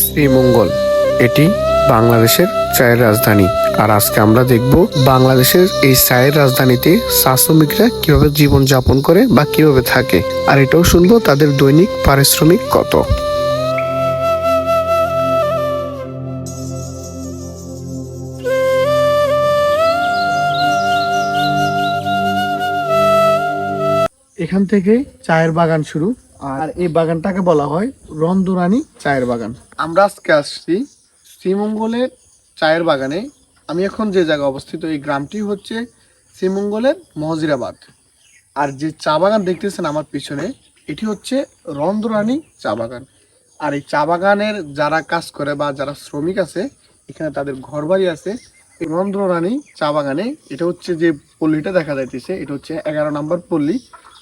শ্রীমঙ্গল। এটি বাংলাদেশের চায়ের রাজধানী। আর আজকে আমরা দেখব বাংলাদেশের এই চায়ের রাজধানীতে চা শ্রমিকরা কীভাবে জীবন যাপন করে বা কীভাবে থাকে। আর এটাও শুনব তাদের দৈনিক পারিশ্রমিক কত। এখান থেকে চায়ের বাগান শুরু। আর এই বাগানটাকে বলা হয় রন্দুরানি চায়ের বাগান। আমরা আজকে আসছি শ্রীমঙ্গলের চায়ের বাগানে। আমি এখন যে জায়গায় অবস্থিত, এই গ্রামটি হচ্ছে শ্রীমঙ্গলের মহজিরাবাদ। আর যে চা বাগান দেখতেছেন আমার পিছনে, এটি হচ্ছে রন্দুরানি চা বাগান। আর এই চা বাগানের যারা কাজ করে বা যারা শ্রমিক আছে, এখানে তাদের ঘরবাড়ি আছে। এই রন্ধ্ররানী চা বাগানে, এটা হচ্ছে যে পল্লীটা দেখা যাইতেছে, এটা হচ্ছে এগারো নম্বর পল্লী।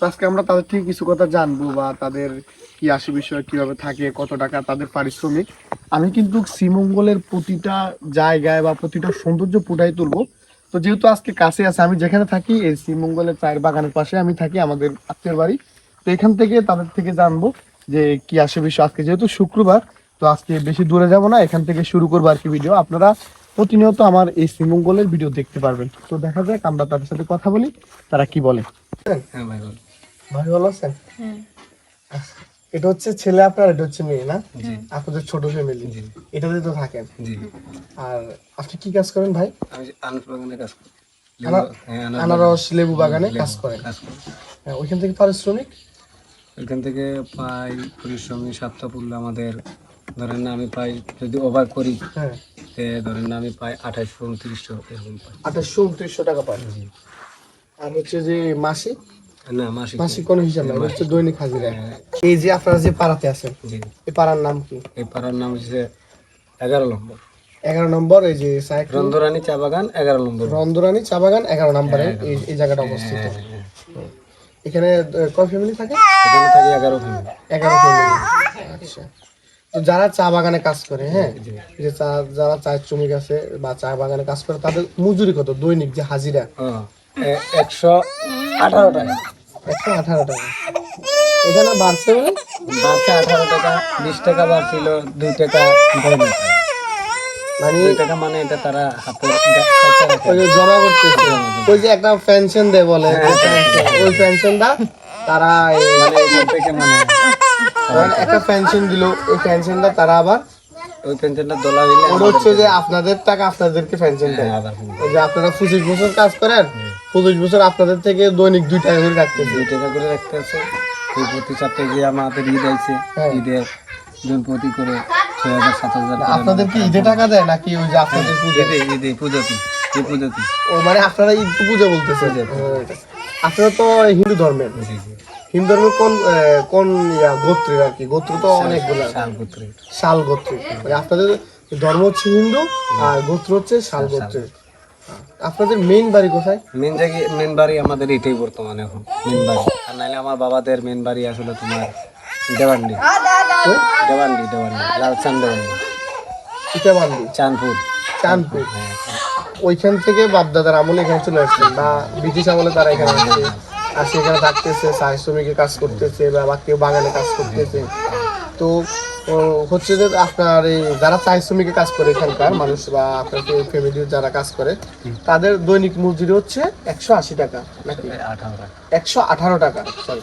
আজকে আমরা তাদের থেকে কিছু কথা জানব বা তাদের কি আসে বিষয়, কীভাবে থাকে, কত টাকা তাদের পারিশ্রমিক। আমি কিন্তু শ্রীমঙ্গলের প্রতিটা জায়গায় বা প্রতিটা সৌন্দর্য ফুটাই তুলবো। তো যেহেতু আজকে কাছে আছে, আমি যেখানে থাকি, এই শ্রীমঙ্গলের চায়ের বাগানের পাশে আমি থাকি, আমাদের আত্মীয় বাড়ি। তো এখান থেকে তাদের থেকে জানব যে কি আসে বিষয়। আজকে যেহেতু শুক্রবার, তো আজকে বেশি দূরে যাব না, এখান থেকে শুরু করব আর কি ভিডিও। আপনারা প্রতিনিয়ত আমার এই শ্রীমঙ্গলের ভিডিও দেখতে পারবেন। তো দেখা যাক, আমরা তাদের সাথে কথা বলি, তারা কি বলে। হ্যাঁ ভাই ভাই ভালো আছেন আচ্ছা, এটা হচ্ছে ছেলে আপনার এটা হচ্ছে মেয়ে না? আপনাদের ছোট ফ্যামিলি জি। এটাতে তো থাকেন। জি। আর আপনি কি কাজ করেন ভাই? আমি আনারস বাগানে কাজ করি। হ্যাঁ আনারস লেবু বাগানে কাজ করেন। কাজ করি। হ্যাঁ, ওইখান থেকে পারিশ্রমিক? ওইখান থেকে পাই পরিশ্রমী সপ্তাহ পড়লে আমাদের। ধরেন না আমি পাই যদি ওভার করি হ্যাঁ। ধরেন না আমি পাই আঠাশশো উনত্রিশশো এরকম পাই। আঠাশশো উনত্রিশশো টাকা পাই। আর হচ্ছে যে মাসিক? না মাসিক মাসিক কোনো হিসাব নাই হচ্ছে দৈনিক হাজিরা। এই যে আপনারা যে পাড়াতে আছেন এই পাড়ার নাম কি? এই পাড়ার নাম হচ্ছে এগারো নম্বর। এগারো নম্বর এই যে রন্ধরানী চা বাগান এগারো নম্বর। চা বাগান এগারো নম্বরে এই জায়গাটা অবস্থিত। হ্যাঁ, হ্যাঁ, হ্যাঁ। এখানে আহ, কয় ফ্যামিলি থাকে? এখানে থাকি এগারো ফ্যামিলি এগারো ফ্যামিলি আচ্ছা। তো যারা চা বাগানে কাজ করে হ্যাঁ যে চা যারা চায়ের শ্রমিক আছে বা চা বাগানে কাজ করে তাদের মজুরি কত? দৈনিক যে হাজিরা। একশো আঠারো টাকা। একশো আঠারো টাকা। এখানে বাড়ছে মানে বাড়ছে আঠারো টাকা বিশ টাকা বাড়ছিল দুই টাকা মানে টাকা মানে এটা তারা হাতে গা- খরচা রাখে। ওই যে জমা করতেছে। ওই যে একটা পেনশন দেয় বলে। যে ওই পেনশনটা তারা মানে থেকে মানে একটা পেনশন দিল। ওই পেনশনটা তারা আবার ওই পেনশনটা দোলা দিলে ওটা হচ্ছে যে আপনাদের টাকা আপনাদেরকে পেনশন দেয়। হ্যাঁ। ওই যে আপনারা পঁচিশ বছর কাজ করেন পঁচিশ বছর আপনাদের থেকে দৈনিক দুই টাকা করে কাটতেছে। দুই টাকা করে রাখতে আছে এই প্রতি সপ্তাহে যে আমাদের ঈদ আইছে হ্যাঁ। ঈদের জন প্রতি করে ছয় হাজার সাত হাজার আপনাদের কি ঈদে টাকা দেয় নাকি ওই যে আপনাদের পুজো ঈদে ঈদে পুজোতে এই পুজোতে। ও মানে আপনারা ঈদ পুজো বলতেছে আপনারা তো হিন্দু ধর্মের। হিন্দু ধর্মের কোন কোন গোত্রের আর কি? গোত্র তো অনেকগুলো শাল পুত্রে শাল গোত্র মানে আপনাদের ধর্ম হচ্ছে হিন্দু আর গোত্র হচ্ছে শাল গোত্রের। আপনাদের মেইন বাড়ি কোথায়? মেন জায়গায় মেন বাড়ি আমাদের এটাই বর্তমানে এখন মেন বাড়ি। আর নাহলে আমার বাবাদের মেন বাড়ি আসলে তোমার দেওয়ান্ডি। দেওয়ান্ডি দেওয়ান্ডি লালচান দেওয়ান্ডি। ইটাবান্দি চাঁদপুর। চাঁদপুর। হ্যাঁ ওইখান থেকে বাপদাদার আমলে এখানে চলে আসছেন বা ব্রিটিশ আমলে তারা এখানে আসছে আসে এখানে থাকতেছে চায় শ্রমিকের কাজ করতেছে বা বা কেউ বাগানে কাজ করতেছে। তো হচ্ছে যে আপনার এই যারা চায় শ্রমিকের কাজ করে এখানকার মানুষ বা আপনার ফ্যামিলির যারা কাজ করে তাদের দৈনিক মজুরি হচ্ছে একশো আশি টাকা নাকি? আঠারো টাকা। একশো আঠারো টাকা সরি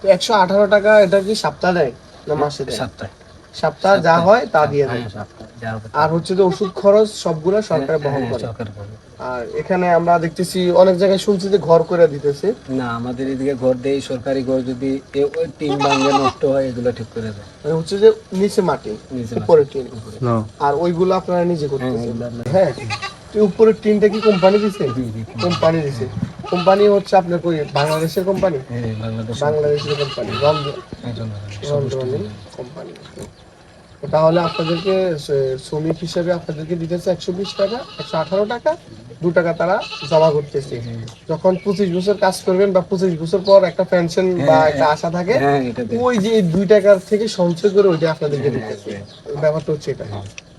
তো একশো আঠারো টাকা এটা কি সপ্তাহ দেয় না মাসে দেয়? সপ্তাহে। সপ্তাহ যা হয় তা দিয়ে দেয়। হ্যাঁ সপ্তাহে যা হবে আর হচ্ছে যে ওষুধ খরচ সবগুলো সরকার বহন হ্যাঁ, করে। আর এখানে আমরা দেখতেছি অনেক জায়গায় শুনছি যে ঘর করে দিতেছে। না আমাদের এদিকে ঘর দেয় সরকারি ঘর যদি টিন ভাঙে নষ্ট হয় এগুলো ঠিক করে দেয়। মানে হচ্ছে যে নিচে মাটি নিচে উপরে টিন। আর ওইগুলো আপনারা নিজে করতেছেন। হ্যাঁ তো উপরের টিনটা কি কোম্পানি দিছে? কোম্পানি দিছে। কোম্পানি হচ্ছে আপনার কই বাংলাদেশের কোম্পানি? হ্যাঁ বাংলাদেশের কোম্পানি। রন্ধ কোম্পানি। তাহলে আপনাদেরকে শ্রমিক হিসেবে আপনাদেরকে দিতেছে একশো বিশ টাকা একশো আঠারো টাকা দু টাকা তারা জমা করতেছে। যখন পঁচিশ বছর কাজ করবেন বা পঁচিশ বছর পর একটা পেনশন বা একটা আশা থাকে হ্যাঁ ওই যে দুই টাকার থেকে সঞ্চয় করে ওইটা আপনাদেরকে দিতেছে। ব্যাপারটা হচ্ছে এটা।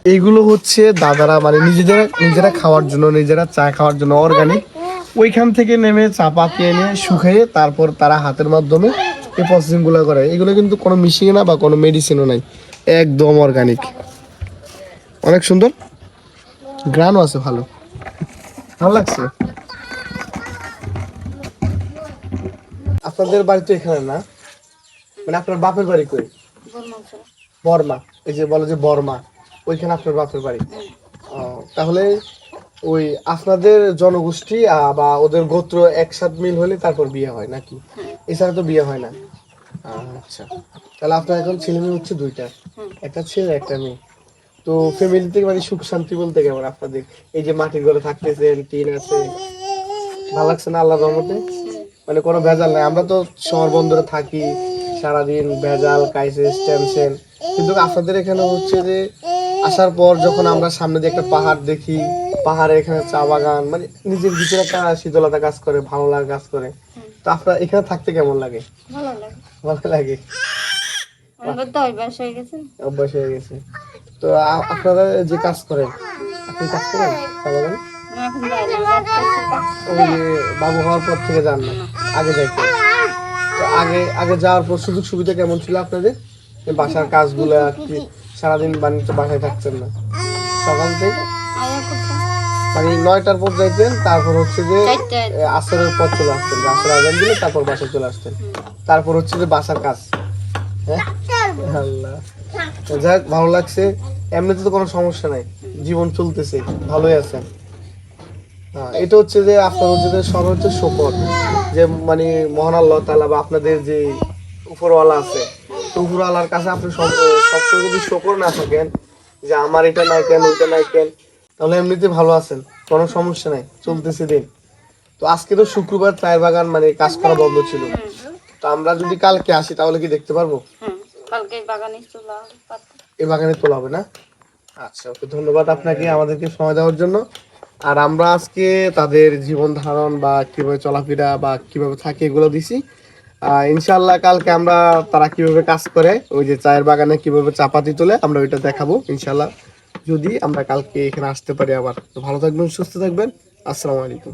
এইগুলো হচ্ছে দাদারা মানে নিজেদের নিজেরা খাওয়ার জন্য নিজেরা চা খাওয়ার জন্য অর্গানিক ওইখান থেকে নেমে চা পাতি এনে শুকিয়ে তারপর তারা হাতের মাধ্যমে এই প্রসেসিংগুলো করে। এগুলো কিন্তু কোনো মেশিন না বা কোনো মেডিসিনও নাই। একদম অর্গানিক অনেক সুন্দর। গ্রানও আছে ভালো। ভালো লাগছে? আপনাদের বাড়ি তো এখানে না? মানে আপনার বাপের বাড়ি কই? বর্মা। এই যে বলে যে বর্মা ওইখানে আপনার বাপের বাড়ি? তাহলে ওই আপনাদের জনগোষ্ঠী বা ওদের গোত্র একসাথ মিল হলে তারপর বিয়ে হয় নাকি? এছাড়া তো বিয়ে হয় না। আচ্ছা। তাহলে আপনার এখন ছেলে মেয়ে হচ্ছে দুইটা। একটা ছেলে একটা মেয়ে। তো ফ্যামিলি থেকে মানে সুখ শান্তি বলতে কেমন আপনাদের? এই যে মাটির ঘরে থাকতেছেন টিন আছে। ভালো লাগছে না আল্লাহ রহমতে? মানে কোনো ভেজাল নাই। আমরা তো শহর বন্দরে থাকি সারাদিন ভেজাল ক্রাইসিস টেনশন কিন্তু আপনাদের এখানে হচ্ছে যে আসার পর যখন আমরা সামনে দিয়ে একটা পাহাড় দেখি পাহাড়ে এখানে চা বাগান মানে নিজের ভিতরে একটা শীতলতা কাজ করে ভালো লাগা কাজ করে। তো আপনার এখানে থাকতে কেমন লাগে। ভালো লাগে। অভ্যাস হয়ে গেছে। অভ্যাস হয়ে গেছে। তো আপনারা যে কাজ করেন আপনি কাজ করেন? চা বাগানে? আমি এখন যাই না আমার কাছে কাজ ওই বাবু হওয়ার পর থেকে যান না আগে যাইতেন তো আগে আগে যাওয়ার পর সুযোগ সুবিধা কেমন ছিল আপনাদের? বাসার কাজগুলো আর কি সারাদিন বাণিজ্য বাসায় থাকছেন না। সকাল থেকে? মানে নয়টার পর যাইতেন তারপর হচ্ছে যে। আসরের পর চলে আসতেন। আসর আজান দিলে তারপর বাসায় চলে আসতেন। তারপর হচ্ছে যে বাসার কাজ। হ্যাঁ? তো ভালো লাগছে। এমনিতে তো কোনো সমস্যা নাই। জীবন চলতেছে। ভালোই আছেন হ্যাঁ, এটা হচ্ছে যে যে মানে মহান আল্লাহ তাআলা বা আপনাদের যে উপরওয়ালা আছে উপরওয়ালার কাছে আপনি সবসময় যদি শকর না থাকেন যে আমার এটা নাই কেন ওইটা নাই কেন তাহলে এমনিতে ভালো আছেন। কোনো সমস্যা নাই। চলতেছে দিন। তো আজকে তো শুক্রবার চায়ের বাগান মানে কাজ করা বন্ধ ছিল। তো আমরা যদি কালকে আসি তাহলে কি দেখতে পারব? কালকে বাগানে চলে এই বাগানে তোলা হবে না? আচ্ছা ওকে ধন্যবাদ আপনাকে আমাদেরকে সময় দেওয়ার জন্য। আর আমরা আজকে তাদের জীবন ধারণ বা কীভাবে চলাফেরা বা কীভাবে থাকে এগুলো দিছি। ইনশাল্লাহ কালকে আমরা তারা কীভাবে কাজ করে, ওই যে চায়ের বাগানে কীভাবে চাপাতি তোলে, আমরা ওইটা দেখাবো ইনশাল্লাহ যদি আমরা কালকে এখানে আসতে পারি আবার। ভালো থাকবেন, সুস্থ থাকবেন। আসসালামু আলাইকুম।